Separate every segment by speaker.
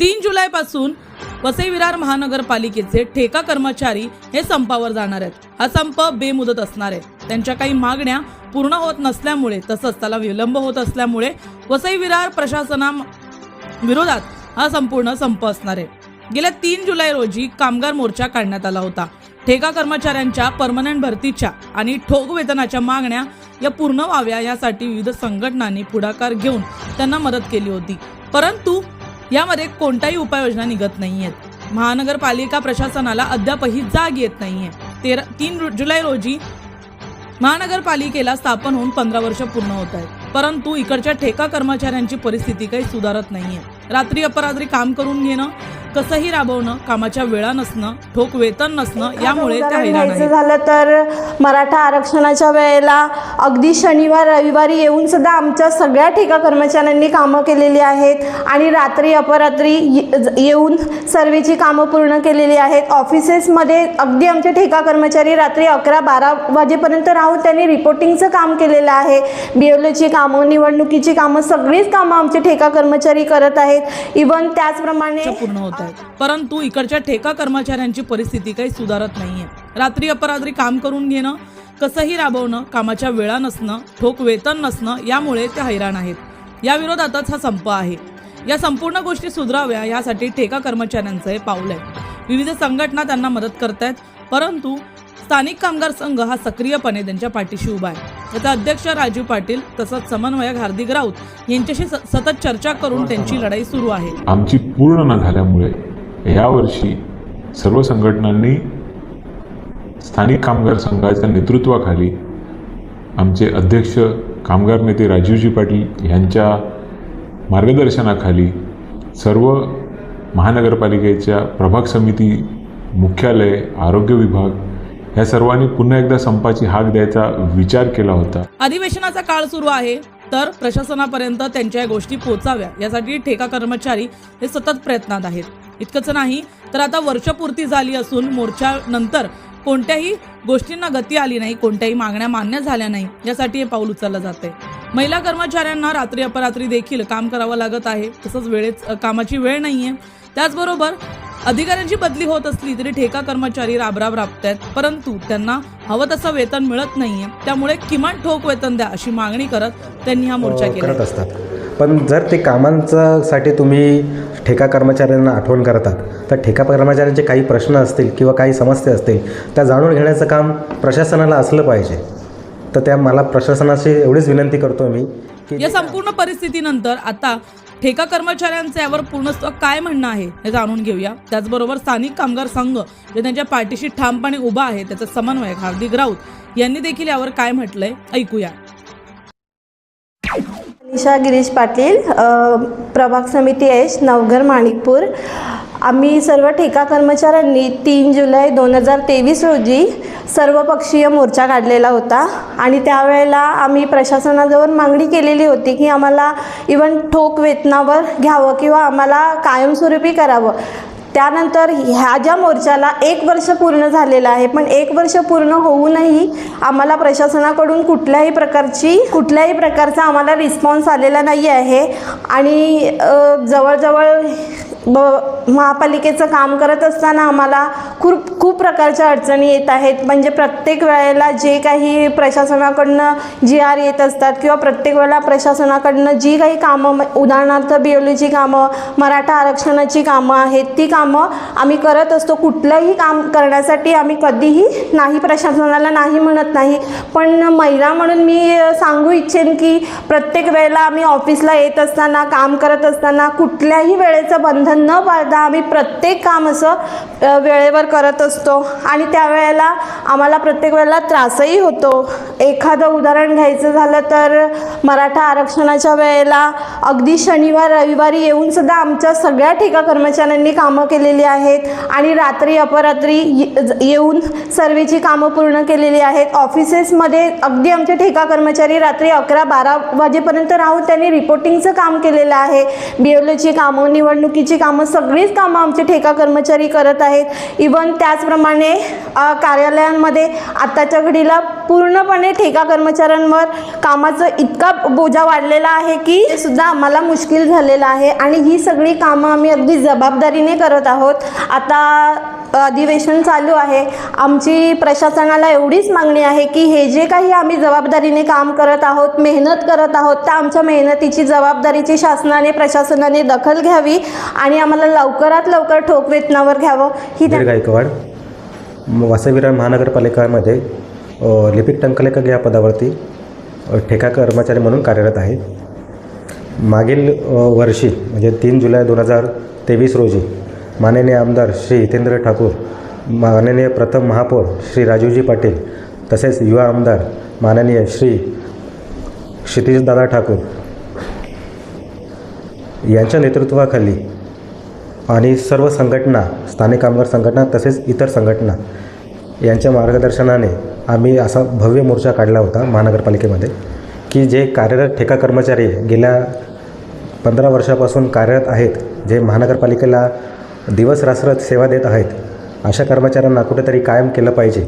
Speaker 1: तीन जुलैपासून वसई विरार महानगरपालिकेचे ठेका कर्मचारी हे संपावर जाणार आहेत. हा संप बेमुदत असणार आहे. त्यांच्या काही मागण्या पूर्ण होत नसल्यामुळे तसंच त्याला विलंब होत असल्यामुळे वसई विरार प्रशासना विरोधात हा संपूर्ण संप असणार आहे. गेल्या तीन जुलै रोजी कामगार मोर्चा काढण्यात आला होता. ठेका कर्मचाऱ्यांच्या परमनंट भरतीच्या आणि ठोक वेतनाच्या मागण्या या पूर्ण व्हाव्या यासाठी विविध संघटनांनी पुढाकार घेऊन त्यांना मदत केली होती. परंतु यामध्ये कोणत्याही उपाययोजना निघत नाहीयेत. महानगरपालिका प्रशासनाला अद्यापही जाग येत नाहीये. तेरा तीन जुलै रोजी महानगरपालिकेला स्थापन होऊन पंधरा वर्ष पूर्ण होत आहेत. परंतु इकडच्या ठेका कर्मचाऱ्यांची परिस्थिती काही सुधारत नाहीये. रात्री अपरात्री काम करून घेणं कसंही राबवणं कामाच्या वेळा नसणं ठोक वेतन नसणं यामुळे ते
Speaker 2: उदाहरण
Speaker 1: हैराण
Speaker 2: घ्यायचं
Speaker 1: आहेत
Speaker 2: झालं तर मराठा आरक्षणाच्या वेळेला अगदी शनिवार रविवारी येऊन सुद्धा आमच्या सगळ्या ठेका कर्मचाऱ्यांनी कामं केलेली आहेत आणि रात्री अपरात्री ये- येऊन सर्वेची कामं पूर्ण केलेली आहेत. ऑफिसेसमध्ये अगदी आमचे ठेका कर्मचारी रात्री अकरा बारा वाजेपर्यंत राहून त्यांनी रिपोर्टिंगचं काम केलेलं आहे. बी एल ओची कामं निवडणुकीची कामं सगळीच कामं आमचे ठेका कर्मचारी करत आहेत. इवन त्याचप्रमाणे
Speaker 1: पूर्ण होत आहेत. परंतु इकडच्या ठेका कर्मचाऱ्यांची परिस्थिती काही सुधारत नाहीये. रात्री अपरात्री काम करून घेणं कसंही राबवणं कामाच्या वेळा नसणं ठोक वेतन नसणं यामुळे ते हैराण आहेत. या विरोधातच हा संप आहे. या संपूर्ण गोष्टी सुधराव्या यासाठी ठेका कर्मचाऱ्यांचं हे पाऊल आहे. विविध संघटना त्यांना मदत करतायत परंतु स्थानिक कामगार संघ हा सक्रियपणे त्यांच्या पाठीशी उभा आहे. त्याचा अध्यक्ष राजीव पाटील तसंच समन्वयक हार्दिक राऊत यांच्याशी स- सतत चर्चा करून त्यांची लढाई सुरू आहे.
Speaker 3: आमची पूर्ण न झाल्यामुळे यावर्षी सर्व संघटनांनी स्थानिक कामगार संघाच्या नेतृत्वाखाली आमचे अध्यक्ष कामगार नेते राजीवजी पाटील यांच्या मार्गदर्शनाखाली सर्व महानगरपालिकेच्या प्रभाग समिती मुख्यालय आरोग्य विभाग या सर्वांनी पुन्हा एकदा संपाची हाक द्यायचा विचार केला होता.
Speaker 1: अधिवेशनाचा काळ सुरू आहे तर प्रशासनापर्यंत त्यांच्या या गोष्टी पोहोचाव्या यासाठी ठेका कर्मचारी हे सतत प्रयत्नात आहेत. इतकंच नाही तर आता वर्षपूर्ती झाली असून मोर्चा नंतर कोणत्याही गोष्टींना गती आली नाही कोणत्याही मागण्या मान्य झाल्या नाही यासाठी हे पाऊल उचललं जाते महिला कर्मचाऱ्यांना रात्री अपरात्री देखील काम करावं लागत आहे तसंच वेळेत कामाची वेळ नाहीये. त्याचबरोबर अधिकाऱ्यांची बदली होत असली तरी ठेका कर्मचारी राबराब राबतायत परंतु त्यांना हवं तसं वेतन मिळत नाहीये. त्यामुळे किमान ठोक वेतन द्या अशी मागणी करत त्यांनी हा मोर्चा केला.
Speaker 4: करत असतात. पण जर ते कामांचा साठी तुम्ही ठेका कर्मचाऱ्यांना आठवण करतात तर ठेका कर्मचाऱ्यांचे काही प्रश्न असतील किंवा काही समस्या असतील त्या जाणून घेण्याचं काम प्रशासनाला असलं पाहिजे. तर त्या मला प्रशासनाशी एवढीच विनंती करतो मी की
Speaker 1: या संपूर्ण परिस्थितीनंतर आता ठेका कर्मचाऱ्यांचं यावर पूर्णत्व काय म्हणणं आहे हे जाणून घेऊया. त्याचबरोबर स्थानिक कामगार संघ जे त्यांच्या पाठीशी ठामपणे उभा आहे त्याचा समन्वयक हार्दिक राऊत यांनी देखील यावर काय म्हटलंय ऐकूया.
Speaker 2: निशा गिरीश पाटील प्रभाग समिती एस नवघर माणिकपूर. आम्ही सर्व ठेका कर्मचाऱ्यांनी तीन जुलै दोन हजार तेवीस रोजी सर्वपक्षीय मोर्चा काढलेला होता आणि त्यावेळेला आम्ही प्रशासनाजवळ मागणी केलेली होती की आम्हाला इवन ठोक वेतनावर घ्यावं किंवा आम्हाला कायमस्वरूपी करावं. त्यानंतर ह्या ज्या मोर्चाला एक वर्ष पूर्ण झालेलं आहे पण एक वर्ष पूर्ण होऊनही आम्हाला प्रशासनाकडून कुठल्याही प्रकारची कुठल्याही प्रकारचा आम्हाला रिस्पॉन्स आलेला नाही आहे आणि जवळजवळ ब महापालिकेचं काम करत असताना आम्हाला खूप खूप प्रकारच्या अडचणी येत आहेत. म्हणजे प्रत्येक वेळेला जे काही प्रशासनाकडनं जी आर येत असतात किंवा प्रत्येक वेळेला प्रशासनाकडनं जी काही कामं म- उदाहरणार्थ बिओलीची कामं मराठा आरक्षणाची कामं आहेत ती कामं आम्ही करत असतो. कुठलंही काम करण्यासाठी आम्ही कधीही नाही प्रशासनाला नाही म्हणत नाही. पण महिला म्हणून मी सांगू इच्छेन की प्रत्येक वेळेला आम्ही ऑफिसला येत असताना काम करत असताना कुठल्याही वेळेचं बंधन न पाळता आम्ही प्रत्येक काम असं वेळेवर करत असतो. आणि त्यावेळेला आम्हाला प्रत्येक वेळेला त्रासही होतो. एखादं उदाहरण घ्यायचं झालं तर मराठा आरक्षणाच्या वेळेला अगदी शनिवार रविवारी येऊन सुद्धा आमच्या सगळ्या ठेका कर्मचाऱ्यांनी कामं केलेली आहेत. आणि रात्री अपरात्री ये- येऊन सर्वेची कामं पूर्ण केलेली आहेत. ऑफिसेसमध्ये अगदी आमचे ठेका कर्मचारी रात्री अकरा बारा वाजेपर्यंत राहून त्यांनी रिपोर्टिंगचं काम केलेलं आहे. बी एल ओची कामं निवडणुकीची कामं सगळीच कामं आमचे ठेका कर्मचारी करत आहेत. इवन त्याचप्रमाणे कार्यालयांमध्ये आत्ताच्या घडीला पूर्णपणे ठेका कर्मचाऱ्यांवर कामाचं इतका बोजा वाढलेला आहे की सुद्धा आम्हाला मुश्किल झालेलं आहे. आणि ही सगळी कामं आम्ही अगदी जबाबदारीने करत आहोत. आता अधिवेशन चालू आहे. आमची प्रशासनाला एवढीच मागणी आहे की हे जे काही आम्ही जबाबदारीने काम करत आहोत मेहनत करत आहोत त्या आमच्या मेहनतीची जबाबदारीची शासनाने प्रशासनाने दखल घ्यावी आणि आम्हाला लवकरात लवकर ठोक वेतनावर घ्यावं. ही
Speaker 4: गायकवाड विरार महानगरपालिकामध्ये लिपिक टंकलेखक या पदावरती ठेका कर्मचारी म्हणून कार्यरत आहे. मागील वर्षी म्हणजे तीन जुलै दोन हजार तेवीस रोजी माननीय आमदार श्री हितेंद्र ठाकूर माननीय प्रथम महापौर श्री राजूजी पाटील तसेच युवा आमदार माननीय श्री क्षितिजदादा ठाकूर यांच्या नेतृत्वाखाली आणि सर्व संघटना स्थानिक कामगार संघटना तसेच इतर संघटना यांच्या मार्गदर्शनाने आम्ही असा भव्य मोर्चा काढला होता महानगरपालिकेमध्ये की जे कार्यरत ठेका कर्मचारी गेल्या पंधरा वर्षापासून कार्यरत आहेत जे महानगरपालिकेला दिवस रात्र सेवा देत आहेत. अशा कर्मचाऱ्यांना कुठेतरी कायम केलं पाहिजे.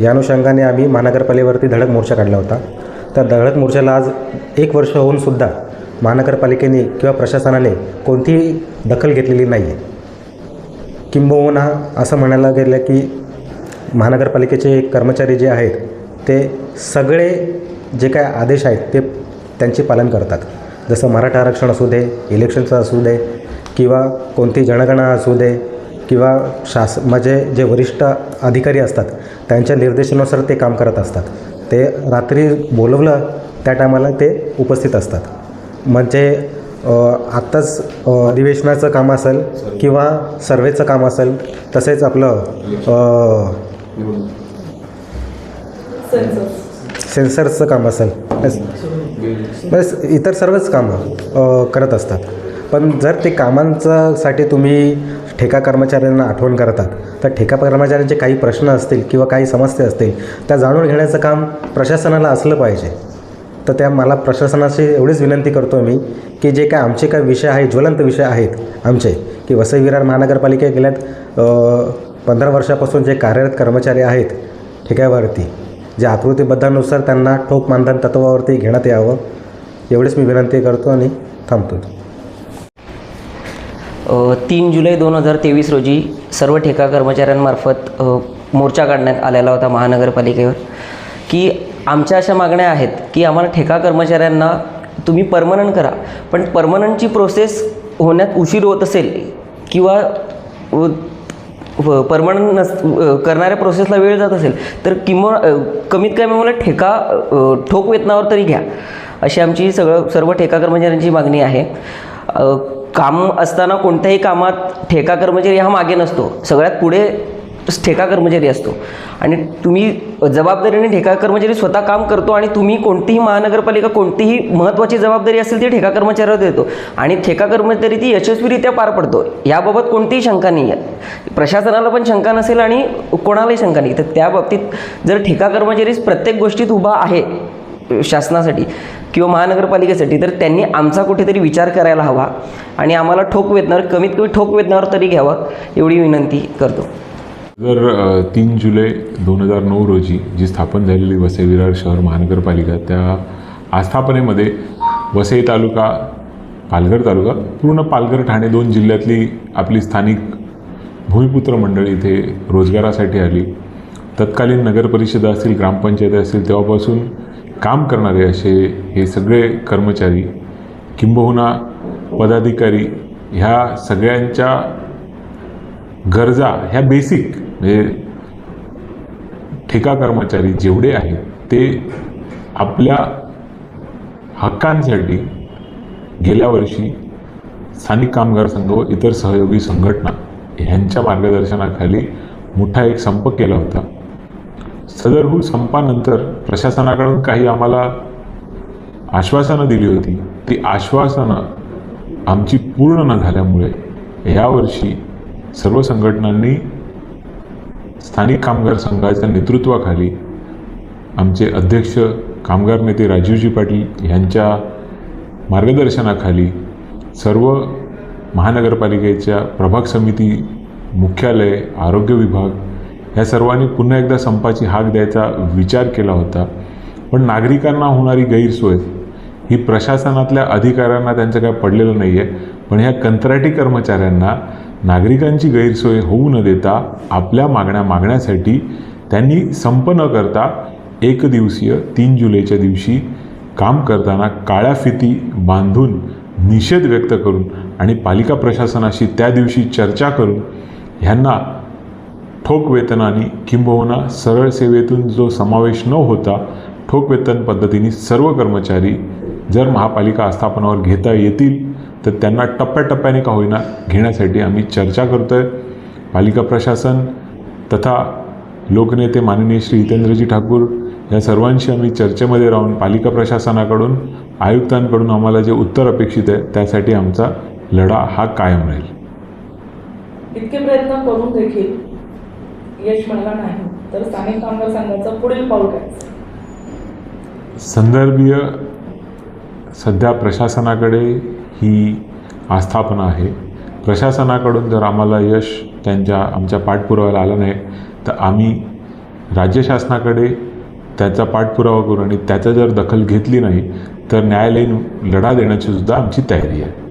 Speaker 4: या अनुषंगाने आम्ही महानगरपालिकेवरती धडक मोर्चा काढला होता. त्या धडक मोर्चाला आज एक वर्ष होऊनसुद्धा महानगरपालिकेने किंवा प्रशासनाने कोणतीही दखल घेतलेली नाही आहे किंबहुना असं म्हणायला गेलं की महानगरपालिकेचे कर्मचारी जे आहेत ते सगळे जे काय आदेश आहेत ते त्यांचे पालन करतात. जसं मराठा आरक्षण असू दे इलेक्शनचं असू दे किंवा कोणती जनगणना असू दे किंवा शास म्हणजे जे वरिष्ठ अधिकारी असतात त्यांच्या निर्देशानुसार ते काम करत असतात. ते रात्री बोलवलं त्या टायमाला ते उपस्थित असतात. म्हणजे आत्ताच अधिवेशनाचं काम असेल किंवा सर्वेचं काम असेल तसेच आपलं सेन्सर्सचं सेन्सरचं काम असेल. बस इतर सर्वच कामं करत असतात. पण जर ते कामांच्यासाठी तुम्ही ठेका कर्मचाऱ्यांना आठवण करतात तर ठेका कर्मचाऱ्यांचे काही प्रश्न असतील किंवा काही समस्या असतील त्या जाणून घेण्याचं काम प्रशासनाला असलं पाहिजे. तर त्या मला प्रशासनाशी एवढीच विनंती करतो मी की जे काय आमचे काय विषय आहेत ज्वलंत विषय आहेत आमचे की वसई विरार महानगरपालिका गेल्यात पंधरा वर्षापासून जे कार्यरत कर्मचारी आहेत ठेक्यावरती जे आकृतीबद्धानुसार त्यांना ठोक मानधन तत्वावरती घेण्यात यावं एवढीच मी विनंती करतो आणि थांबतो.
Speaker 5: तीन जुलै दोन हजार तेवीस रोजी सर्व ठेका कर्मचाऱ्यांमार्फत मोर्चा काढण्यात आलेला होता महानगरपालिकेवर की आमच्या अशा मागण्या आहेत की आम्हाला ठेका कर्मचाऱ्यांना तुम्ही परमनंट करा. पण परमनंटची प्रोसेस होण्यात उशीर होत असेल किंवा परमनंट नस करणाऱ्या प्रोसेसला वेळ जात असेल तर किंवा कमीत कमी मला ठेका ठोक वेतनावर तरी घ्या. अशी आमची सगळं सर्व ठेका कर्मचाऱ्यांची मागणी आहे. काम असताना कोणत्याही कामात ठेका कर्मचारी हा मागे नसतो. सगळ्यात पुढे ठेका कर्मचारी असतो. आणि तुम्ही जबाबदारीने ठेका कर्मचारी स्वतः काम करतो आणि तुम्ही कोणतीही महानगरपालिका कोणतीही महत्त्वाची जबाबदारी असेल ती ठेका कर्मचाऱ्यावर देतो. आणि ठेका कर्मचारी ती यशस्वीरित्या पार पडतो. याबाबत कोणतीही शंका नाही आहे. प्रशासनाला पण शंका नसेल आणि कोणालाही शंका नाही. तर त्या बाबतीत जर ठेका कर्मचारी प्रत्येक गोष्टीत उभा आहे शासनासाठी किंवा महानगरपालिकेसाठी तर त्यांनी आमचा कुठेतरी विचार करायला हवा आणि आम्हाला ठोक वेतनावर कमीत कमी ठोक वेतनावर तरी घ्यावं एवढी विनंती करतो.
Speaker 3: जर तीन जुलै दोन हजार नऊ रोजी जी स्थापन झालेली वसई विरार शहर महानगरपालिका त्या आस्थापनेमध्ये वसई तालुका पालघर तालुका पूर्ण पालघर ठाणे दोन जिल्ह्यातली आपली स्थानिक भूमिपुत्र मंडळी इथे रोजगारासाठी आली. तत्कालीन नगरपरिषदा असतील ग्रामपंचायत असतील तेव्हापासून काम करणारे असे हे सगळे कर्मचारी किंबहुना पदाधिकारी ह्या सगळ्यांच्या गरजा ह्या बेसिक म्हणजे ठेका कर्मचारी जेवढे आहेत ते आपल्या हक्कांसाठी गेल्या वर्षी स्थानिक कामगार संघ व इतर सहयोगी संघटना ह्यांच्या मार्गदर्शनाखाली मोठा एक संप केला होता. सदरहू संपानंतर प्रशासनाकडून काही आम्हाला आश्वासनं दिली होती. ती आश्वासनं आमची पूर्ण न झाल्यामुळे यावर्षी सर्व संघटनांनी स्थानिक कामगार संघाच्या नेतृत्वाखाली आमचे अध्यक्ष कामगार नेते राजीवजी पाटील यांच्या मार्गदर्शनाखाली सर्व महानगरपालिकेच्या प्रभाग समिती मुख्यालय आरोग्य विभाग या सर्वांनी पुन्हा एकदा संपाची हाक द्यायचा विचार केला होता. पण नागरिकांना होणारी गैरसोय ही प्रशासनातल्या अधिकाऱ्यांना त्यांचं काय पडलेलं नाही आहे पण ह्या कंत्राटी कर्मचाऱ्यांना नागरिकांची गैरसोय होऊ न देता आपल्या मागण्या मागण्यासाठी त्यांनी संप न करता एक दिवसीय तीन जुलैच्या दिवशी काम करताना काळ्या फिती बांधून निषेध व्यक्त करून आणि पालिका प्रशासनाशी त्या दिवशी चर्चा करून ह्यांना ठोक वेतनाने किंबहुना सरळ सेवेतून जो समावेश न होता ठोक वेतन पद्धतीने सर्व कर्मचारी जर महापालिका आस्थापनावर घेता येतील तर त्यांना टप्प्याटप्प्याने का होईना घेण्यासाठी आम्ही चर्चा करतो आहे पालिका प्रशासन तथा लोकनेते माननीय श्री हितेंद्रजी ठाकूर या सर्वांशी आम्ही चर्चेमध्ये राहून पालिका प्रशासनाकडून आयुक्तांकडून आम्हाला जे उत्तर अपेक्षित आहे त्यासाठी आमचा लढा हा कायम राहील.
Speaker 1: इतके प्रयत्न करून देखील यश मिळालं नाही तर स्थानिक कामगार संघाचं पुढील पाऊल काय?
Speaker 3: संदर्भीय सध्या प्रशासनाकडे ही आस्थापना आहे. प्रशासनाकडून जर आम्हाला यश त्यांच्या आमच्या पाठपुराव्याला आलं नाही तर आम्ही राज्य शासनाकडे त्याचा पाठपुरावा करू आणि त्याचा जर दखल घेतली नाही तर न्यायालयीन लढा देण्याची सुद्धा आमची तयारी आहे.